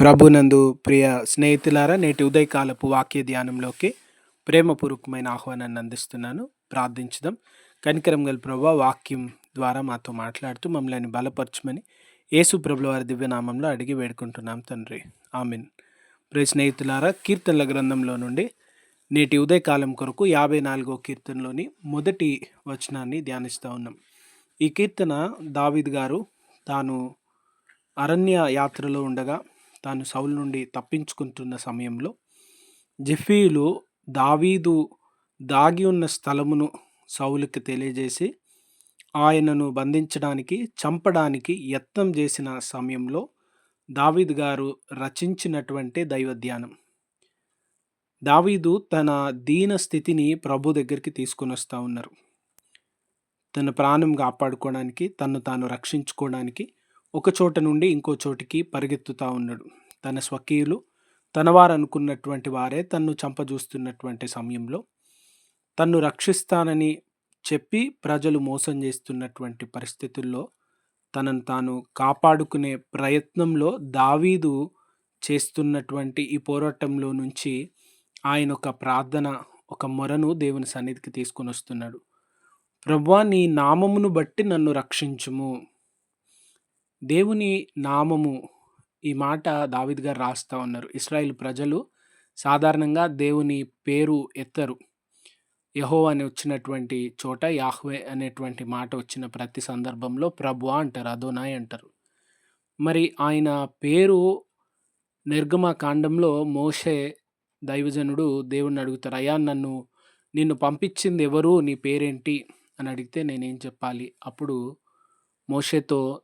ప్రభునందు ప్రియ స్నేహితులారా నేటి ఉదయకాలపు వాక్య ధ్యానంలోకి ప్రేమపూర్వకమైన ఆహ్వానాన్ని అందిస్తున్నాను. ప్రార్థించుదాం. కనికరం గల ప్రభు వాక్యం ద్వారా మాతో మాట్లాడుతూ మమ్మల్ని బలపరచమని యేసు ప్రభుల వారి దివ్యనామంలో అడిగి వేడుకుంటున్నాం తండ్రి. ఆమెన్. ప్రియ స్నేహితులారా కీర్తనల గ్రంథంలో నుండి నేటి ఉదయకాలం కొరకు యాభై నాలుగో కీర్తనలోని మొదటి వచనాన్ని ధ్యానిస్తూ ఉన్నాం. ఈ కీర్తన దావిద్ గారు తాను అరణ్య యాత్రలో ఉండగా తాను సౌలు నుండి తప్పించుకుంటున్న సమయంలో జెఫీలు దావీదు దాగి ఉన్న స్థలమును సౌలుకి తెలియజేసి ఆయనను బంధించడానికి చంపడానికి యత్నం చేసిన సమయంలో దావీద్ గారు రచించినటువంటి దైవధ్యానం. దావీదు తన దీన స్థితిని ప్రభు దగ్గరికి తీసుకుని వస్తూ ఉన్నారు. తన ప్రాణం కాపాడుకోవడానికి తను తాను రక్షించుకోవడానికి ఒక చోట నుండి ఇంకో చోటికి పరిగెత్తుతా ఉన్నాడు. తన స్వకీయులు తనవారు అనుకున్నటువంటి వారే తన్ను చంపజూస్తున్నటువంటి సమయంలో తన్ను రక్షిస్తానని చెప్పి ప్రజలు మోసం చేస్తున్నటువంటి పరిస్థితుల్లో తనను తాను కాపాడుకునే ప్రయత్నంలో దావీదు చేస్తున్నటువంటి ఈ పోరాటంలో నుంచి ఆయన ఒక ప్రార్థన ఒక మొరను దేవుని సన్నిధికి తీసుకొని వస్తున్నాడు. ప్రభా నీ నామమును బట్టి నన్ను రక్షించుము. దేవుని నామము ఈ మాట దావిద్ గారు రాస్తా ఉన్నారు. ఇస్రాయిల్ ప్రజలు సాధారణంగా దేవుని పేరు ఎత్తరు. యహో అని వచ్చినటువంటి చోట యాహ్వే అనేటువంటి మాట వచ్చిన ప్రతి సందర్భంలో ప్రభు అంటారు అదోనాయ్ అంటారు. మరి ఆయన పేరు నిర్గమ కాండంలో మోషే దైవజనుడు దేవుణ్ణి అడుగుతారు అయ్యా నన్ను నిన్ను పంపించింది ఎవరు? నీ పేరేంటి? అని అడిగితే నేనేం చెప్పాలి? అప్పుడు మోషేతో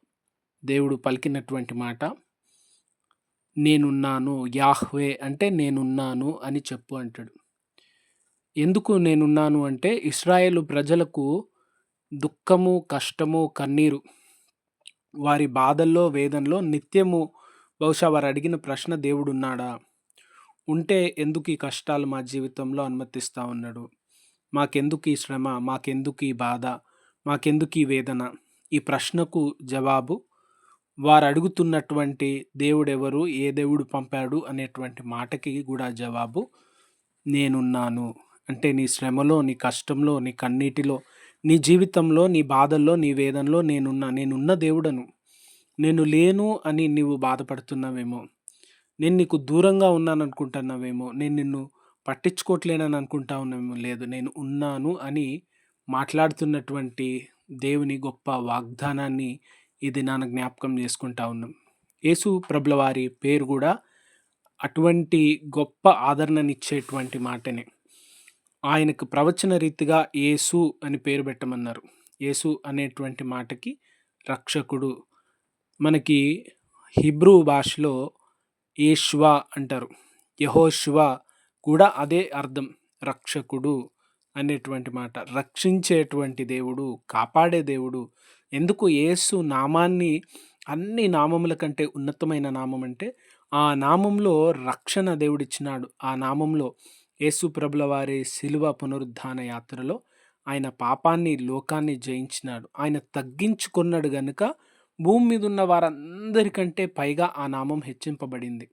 దేవుడు పలికినటువంటి మాట నేనున్నాను యాహ్వే అంటే నేనున్నాను అని చెప్పు అంటాడు. ఎందుకు నేనున్నాను అంటే ఇస్రాయేలు ప్రజలకు దుఃఖము కష్టము కన్నీరు వారి బాధల్లో వేదనలో నిత్యము బహుశా వారు అడిగిన ప్రశ్న దేవుడు ఉన్నాడా ఉంటే ఎందుకు ఈ కష్టాలు మా జీవితంలో అనుమతిస్తూ ఉన్నాడు? మాకెందుకు ఈ శ్రమ? మాకెందుకు ఈ బాధ? మాకెందుకు ఈ వేదన? ఈ ప్రశ్నకు జవాబు వారు అడుగుతున్నటువంటి దేవుడెవరు ఏ దేవుడు పంపాడు అనేటువంటి మాటకి కూడా జవాబు నేనున్నాను. అంటే నీ శ్రమలో నీ కష్టంలో నీ కన్నీటిలో నీ జీవితంలో నీ బాధల్లో నీ వేదనలో నేనున్నా నేనున్న దేవుడను. నేను లేను అని నీవు బాధపడుతున్నావేమో నేను నీకు దూరంగా ఉన్నాను అనుకుంటున్నావేమో నేను నిన్ను పట్టించుకోవట్లేనని అనుకుంటా ఉన్నామేమో లేదు నేను ఉన్నాను అని మాట్లాడుతున్నటువంటి దేవుని గొప్ప వాగ్దానాన్ని ఇది నాన్న జ్ఞాపకం చేసుకుంటా ఉన్నాం. యేసు ప్రభుల వారి పేరు కూడా అటువంటి గొప్ప ఆదరణనిచ్చేటువంటి మాటనే. ఆయనకు ప్రవచన రీతిగా యేసు అని పేరు పెట్టమన్నారు. యేసు అనేటువంటి మాటకి రక్షకుడు. మనకి హిబ్రూ భాషలో ఏష్వా అంటారు. యహోష్వా కూడా అదే అర్థం. రక్షకుడు అనేటువంటి మాట. రక్షించేటువంటి దేవుడు కాపాడే దేవుడు ఎందుకు యేసు నామాన్ని అన్ని నామముల కంటే ఉన్నతమైన నామం అంటే ఆ నామంలో రక్షణ దేవుడిచ్చినాడు. ఆ నామంలో యేసు ప్రభుల వారి శిలువ పునరుద్ధాన యాత్రలో ఆయన పాపాన్ని లోకాన్ని జయించినాడు. ఆయన తగ్గించుకున్నాడు గనుక భూమి మీద ఉన్న వారందరికంటే పైగా ఆ నామం హెచ్చింపబడింది.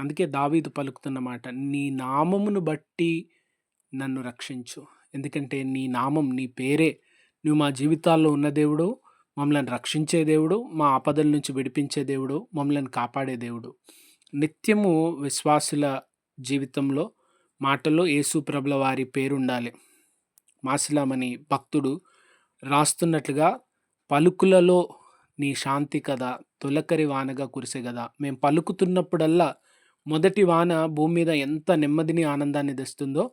అందుకే దావీదు పలుకుతున్నమాట నీ నామమును బట్టి నన్ను రక్షించు. ఎందుకంటే నీ నామం నీ పేరే. నువ్వు మా జీవితాల్లో ఉన్న దేవుడు మమ్మల్ని రక్షించే దేవుడు మా ఆపదల నుంచి విడిపించే దేవుడు మమ్మల్ని కాపాడే దేవుడు. నిత్యము విశ్వాసుల జీవితంలో మాటల్లో యేసు ప్రభుల వారి పేరుండాలి. మాసిలామని భక్తుడు రాస్తున్నట్లుగా పలుకులలో నీ శాంతి కదా తొలకరి వానగా కురిసే కదా మేము పలుకుతున్నప్పుడల్లా మొదటి వాన భూమి మీద ఎంత నెమ్మదిని ఆనందాన్ని తెస్తుందో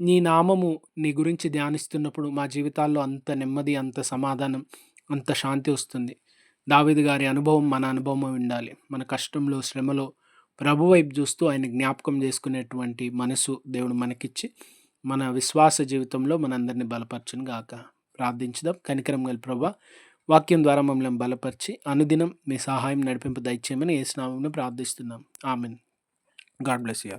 నీ నామము నీ గురించి ధ్యానిస్తున్నప్పుడు మా జీవితాల్లో అంత నెమ్మది అంత సమాధానం అంత శాంతి వస్తుంది. దావిది గారి అనుభవం మన అనుభవం ఉండాలి. మన కష్టంలో శ్రమలో ప్రభు వైపు చూస్తూ ఆయన జ్ఞాపకం చేసుకునేటువంటి మనసు దేవుడు మనకిచ్చి మన విశ్వాస జీవితంలో మనందరినీ బలపరచును గాక. ప్రార్థించుదాం. కనికరం గల ప్రభా వాక్యం ద్వారా మమ్మల్ని బలపరిచి అనుదినం మీ సహాయం నడిపింపు దయచేయమని ఏ స్నామంలో ప్రార్థిస్తున్నాం. ఆమెన్. God bless you